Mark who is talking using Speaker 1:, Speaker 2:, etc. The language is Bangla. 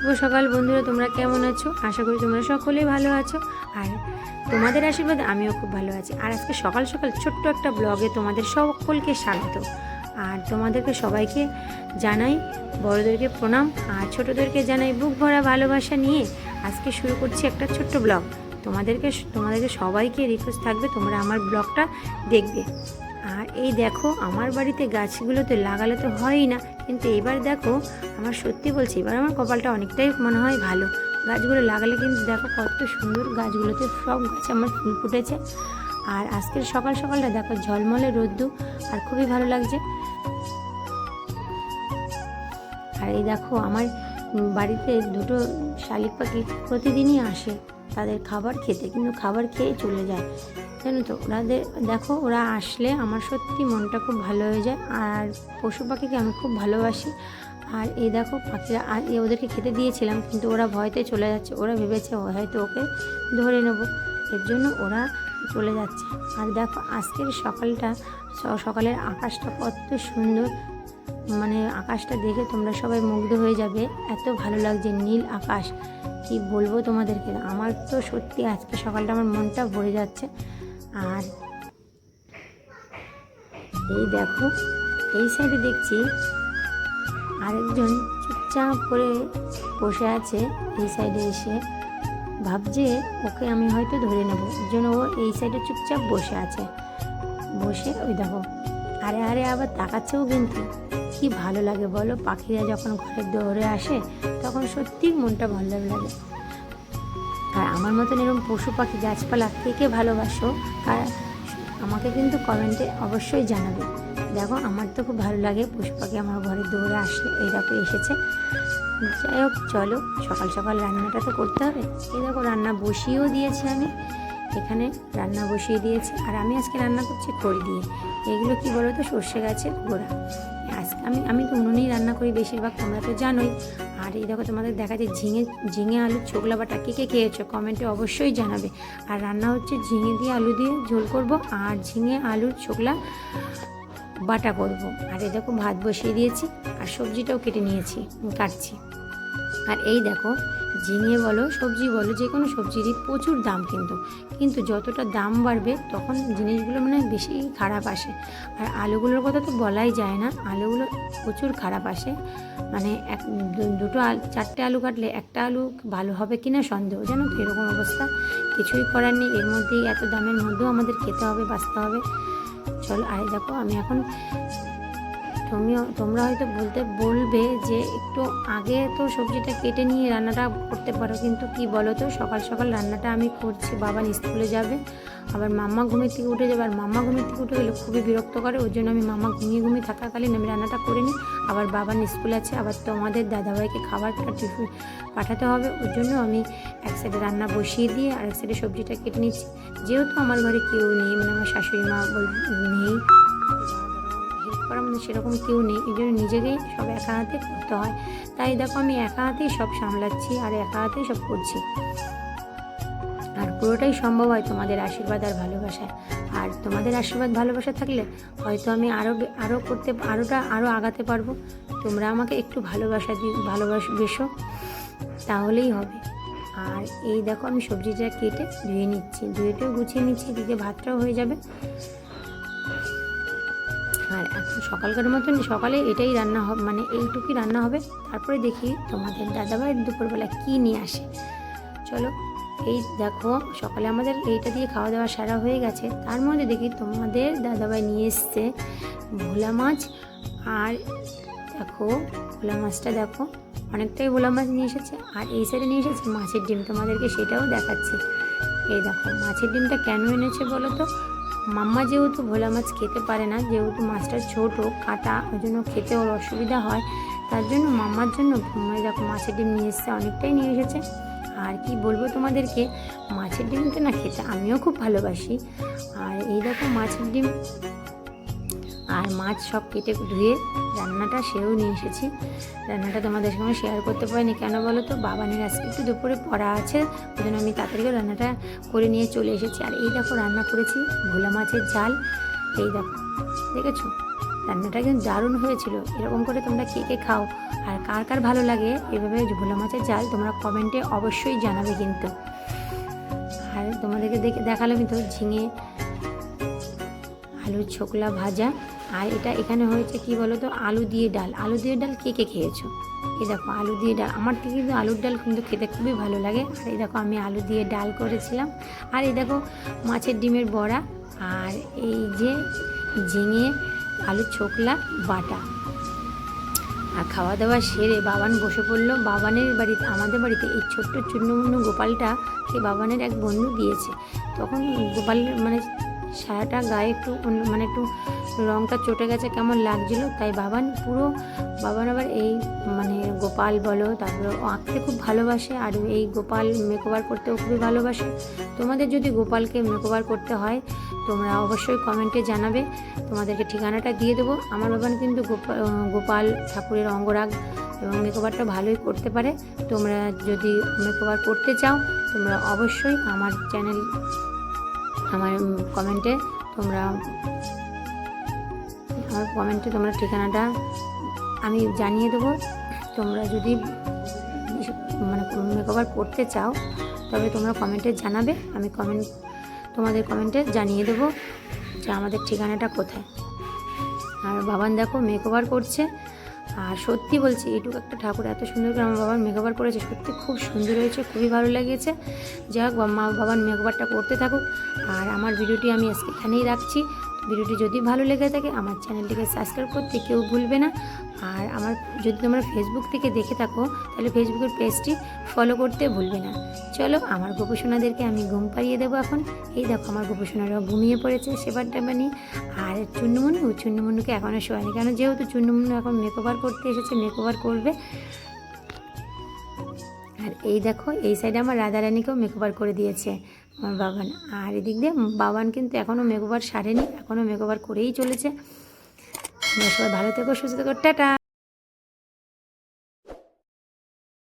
Speaker 1: শুভ সকাল বন্ধুরা, তোমরা কেমন আছো? আশা করি তোমরা সকলেই ভালো আছো। আর তোমাদের আশীর্বাদ আমিও খুব ভালো আছি। আর আজকে সকাল সকাল ছোট্ট একটা ব্লগে তোমাদের সকলকে স্বাগত। আর তোমাদেরকে সবাইকে জানাই, বড়োদেরকে প্রণাম, আর ছোটোদেরকে জানাই বুক ভরা ভালোবাসা নিয়ে আজকে শুরু করছি একটা ছোট্ট ব্লগ তোমাদেরকে তোমাদেরকে সবাইকে রিকোয়েস্ট থাকবে তোমরা আমার ব্লগটা দেখবে। আর এই দেখো, আমার বাড়িতে গাছগুলোতে লাগালে তো হয়ই না। কিন্তু এবার দেখো, আমার সত্যি বলছি, এবার আমার কপালটা অনেকটাই মনে হয় ভালো। গাছগুলো লাগালে কিন্তু দেখো কত সুন্দর গাছগুলোতে সব গাছে আমার ফুল ফুটেছে। আর আজকের সকাল সকালটা দেখো, ঝলমলে রোদ্দু, আর খুবই ভালো লাগছে। আর এই দেখো, আমার বাড়িতে দুটো শালিক পাখি প্রতিদিনই আসে, তাদের খাবার খেতে। কিন্তু খাবার খেয়ে চলে যায়। জানো তো ওরাদের দেখো, ওরা আসলে আমার সত্যি মনটা খুব ভালো হয়ে যায়। আর পশু পাখিকে আমি খুব ভালোবাসি। আর এই দেখো, পাখিরা ওদেরকে খেতে দিয়েছিলাম, কিন্তু ওরা ভয়তে চলে যাচ্ছে। ওরা ভেবেছে হয়তো ওকে ধরে নেব। এর জন্য ওরা চলে যাচ্ছে। আর দেখো, আজকের সকালটা সকালের আকাশটা কত সুন্দর। মানে আকাশটা দেখে তোমরা সবাই মুগ্ধ হয়ে যাবে। এত ভালো লাগছে নীল আকাশ। কি বলব তোমাদেরকে? আমার তো সত্যি আজকে সকালটা আমার মনটা ভরে যাচ্ছে। আর এই দেখো, এই সাইডে দেখছি আরেকজন চুপচাপ করে বসে আছে এই সাইডে এসে। ভাবছে ওকে আমি হয়তো ধরে নেব, এর জন্য ও এই সাইডে চুপচাপ বসে আছে। বসে, ওই দেখো, আরে আরে আবার তাকাচ্ছেও কিন্তু। কি ভালো লাগে বলো, পাখিরা যখন ঘরের দৌড়ে আসে, তখন সত্যিই মনটা ভালো লাগে। আর আমার মতন এরকম পশু পাখি গাছপালা কে কে ভালোবাসো, আর আমাকে কিন্তু কমেন্টে অবশ্যই জানাবে। দেখো, আমার তো খুব ভালো লাগে পশু পাখি আমার ঘরে দৌড়ে আসলে এই এসেছে। যাই হোক, চলো, সকাল সকাল রান্নাটা তো করতে হবে। এই দেখো, রান্না বসিয়েও দিয়েছি আমি। এখানে রান্না বসিয়ে দিয়েছি। আর আমি আজকে রান্না করছি খড়ি দিয়ে। এগুলো কি বলো তো? সর্ষে গাছের গোড়া। আজকে আমি আমি তো উনুনেই রান্না করি বেশিরভাগ, তোমরা তো জানোই। আর এই দেখো তোমাদের দেখা যায় ঝিঙে ঝিঙে আলু ছোকলা বাটা। কে কে খেয়েছো? কমেন্টে অবশ্যই জানাবে। আর রান্না হচ্ছে ঝিঙে দিয়ে আলু দিয়ে ঝোল করব আর ঝিঙে আলুর ছোকলা বাটা করব। আর এই দেখো ভাত বসিয়ে দিয়েছি আর সবজিটাও কেটে নিয়েছি, কাটছি। আর এই দেখো, ঝিঙে বলো, সবজি বলো, যে কোনো সবজিরই প্রচুর দাম কিন্তু। কিন্তু যতটা দাম বাড়বে, তখন জিনিসগুলো মানে বেশি খারাপ আসে। আর আলুগুলোর কথা তো বলাই যায় না, আলুগুলো প্রচুর খারাপ আসে। মানে এক দুটো আলু, চারটে আলু কাটলে একটা আলু ভালো হবে কিনা সন্দেহ, জানো তো এরকম অবস্থা। কিছুই করার নেই, এর মধ্যেই এত দামের মধ্যেও আমাদের খেতে হবে, বাঁচতে হবে। চলো আরে দেখো, আমি এখন তুমিও তোমরা হয়তো বলতে বলবে যে একটু আগে তো সবজিটা কেটে নিয়ে রান্নাটা করতে পারো, কিন্তু কি বলো তো সকাল সকাল রান্নাটা আমি করছি, বাবা স্কুলে যাবে, আবার মাম্মা ঘুমের থেকে উঠে যাবে, আর মাম্মা ঘুমের থেকে উঠে গেলে খুবই বিরক্ত করে, ওই জন্য আমি মামা ঘুমিয়ে ঘুমিয়ে থাকাকালীন আমি রান্নাটা করে নিই, আবার বাবার স্কুল আছে, আবার তোমাদের দাদাভাইকে খাবারটা টিফিন পাঠাতে হবে, ওই জন্য আমি এক সাইডে রান্না বসিয়ে দিয়ে আর এক সাইডে সবজিটা কেটে নিচ্ছি। যেহেতু আমার ঘরে কেউ নেই মানে আমার শাশুড়ি মা নেই করার মধ্যে সেরকম কেউ নেই। এই জন্য নিজেকেই সব একা হাতে করতে হয়। তাই দেখো আমি একা হাতেই সব সামলাচ্ছি আর একা হাতেই সব করছি। আর পুরোটাই সম্ভব হয় তোমাদের আশীর্বাদ আর ভালোবাসায়। আর তোমাদের আশীর্বাদ ভালোবাসা থাকলে হয়তো আমি আরও আরও করতে আরোটা আরও আগাতে পারব। তোমরা আমাকে একটু ভালোবাসা দি ভালোবাসবেসো তাহলেই হবে। আর এই দেখো আমি সবজিটা কেটে ধুয়ে নিচ্ছি। ধুয়েটাও গুছিয়ে নিচ্ছি দিকে ভাতটাও হয়ে যাবে। আর এখন সকালকার মতন সকালে এটাই রান্না হবে মানে এইটুকুই রান্না হবে। তারপরে দেখি তোমাদের দাদাভাই দুপুরবেলা কী নিয়ে আসে। চলো, এই দেখো, সকালে আমাদের এইটা দিয়ে খাওয়া দাওয়া সারা হয়ে গেছে। তার মধ্যে দেখি তোমাদের দাদাভাই নিয়ে এসছে ভোলা মাছ। আর দেখো, ভোলা মাছটা দেখো, অনেকটাই ভোলা মাছ নিয়ে এসেছে। আর এই সাইডে নিয়ে এসেছে মাছের ডিম, তোমাদেরকে সেটাও দেখাচ্ছি। এই দেখো, মাছের ডিমটা কেন এনেছে বলো তো? মাম্মা যেহেতু ভোলা মাছ খেতে পারে না, যেহেতু মাছটা ছোট, কাটা, ওই জন্য খেতে ওর অসুবিধা হয়। তার জন্য মাম্মার জন্য দেখো মাছের ডিম নিয়ে এসেছে, অনেকটাই নিয়ে এসেছে। আর কি বলব তোমাদেরকে, মাছের ডিমটা না খেতে আমিও খুব ভালোবাসি। আর এই দেখো মাছের ডিম আর মাছ সব কেটে ধুয়ে রান্নাটা সেও নিয়ে এসেছি। রান্নাটা তোমাদের সঙ্গে শেয়ার করতে পারিনি। কেন বলো তো? বাবানের আজকে একটু দুপুরে পড়া আছে ওই জন্য আমি তাড়াতাড়ি রান্নাটা করে নিয়ে চলে এসেছি। আর এই দেখো রান্না করেছি ভোলা মাছের ঝাল। এই দেখো দেখেছ? রান্নাটা কিন্তু দারুণ হয়েছিল। এরকম করে তোমরা কে কে খাও আর কার কার ভালো লাগে এভাবে ভোলা মাছের জাল তোমরা কমেন্টে অবশ্যই জানাবে কিন্তু। আর তোমাদেরকে দেখে দেখালাম তো ঝিঙে আলুর ছোকলা ভাজা। আর এটা এখানে হয়েছে কি বলো তো আলু দিয়ে ডাল। আলু দিয়ে ডাল কে কে খেয়েছো? এই দেখো, আলু দিয়ে ডাল। আমার থেকে কিন্তু আলুর ডাল কিন্তু খেতে খুবই ভালো লাগে। আর এই দেখো, আমি আলু দিয়ে ডাল করেছিলাম। আর এই দেখো, মাছের ডিমের বড়া আর এই যে ঝিঙে, আলুর ছোকলা, বাটা। আর খাওয়া দাওয়া সেরে বাবান বসে পড়ল। বাবানের বাড়িতে আমাদের বাড়িতে এই ছোট্ট চূর্ণমূর্ণ গোপালটা সে বাবানের এক বন্ধু দিয়েছে। তখন গোপাল মানে সারাটা গায়ে একটু মানে একটু রঙটা চটে গেছে, কেমন লাগছিল? তাই বাবান পুরো, বাবান আবার এই মানে গোপাল বলো, তারপরে আঁকতে খুব ভালোবাসে আর এই গোপাল মেকওভার করতেও খুবই ভালোবাসে। তোমাদের যদি গোপালকে মেকওভার করতে হয়, তোমরা অবশ্যই কমেন্টে জানাবে। তোমাদেরকে ঠিকানাটা দিয়ে দেবো। আমার বাবান কিন্তু গোপাল ঠাকুরের অঙ্গরাগ এবং মেকওভারটা ভালোই করতে পারে। তোমরা যদি মেকওভার করতে চাও, তোমরা অবশ্যই আমার চ্যানেল আমার কমেন্টে তোমরা, আমার কমেন্টে তোমরা ঠিকানাটা আমি জানিয়ে দেবো। তোমরা যদি মানে মেকওভার করতে চাও, তবে তোমরা কমেন্টে জানাবে, আমি কমেন্ট, তোমাদের কমেন্টে জানিয়ে দেবো যে আমাদের ঠিকানাটা কোথায়। আর বাবান দেখো মেকওভার করছে। আর সত্যি বলছি, এইটুকু একটা ঠাকুর এত সুন্দর করে আমার বাবার মেকওভার করেছে, সত্যি খুব সুন্দর হয়েছে, খুবই ভালো লেগেছে। যাই হোক, মা বাবার মেকওভারটা করতে থাকুক। আর আমার ভিডিওটি আমি আজকে এখানেই রাখছি। ভিডিওটি যদি ভালো লেগে থাকে, আমার চ্যানেলটিকে সাবস্ক্রাইব করতে কেউ ভুলবে না। আর আমার, যদি তোমরা ফেসবুক থেকে দেখে থাকো, তাহলে ফেসবুকের পেজটি ফলো করতে ভুলবে না। চলো, আমার গোপসোনাদেরকে আমি ঘুম পাড়িয়ে দেবো এখন। এই দেখো, আমার গোপসোনারা ঘুমিয়ে পড়েছে, সেবার টাইমে নিয়ে। আর চুন্নমুন্নু চুন্নমুন্নুকে এখনও শোয়নি কেন? যেহেতু চুন্নমুন্নু এখন মেকওভার করতে এসেছে মেকওভার করবে। আর এই দেখো, এই সাইডে আমার রাধারানীকেও মেকওভার করে দিয়েছে আমার বাবান। আর এদিক দিয়ে বাবান কিন্তু এখনও মেকওভার সারেনি এখনও মেকওভার করেই চলেছে। সবাই ভালো থেকো, সুস্থ থেকো, টাটা!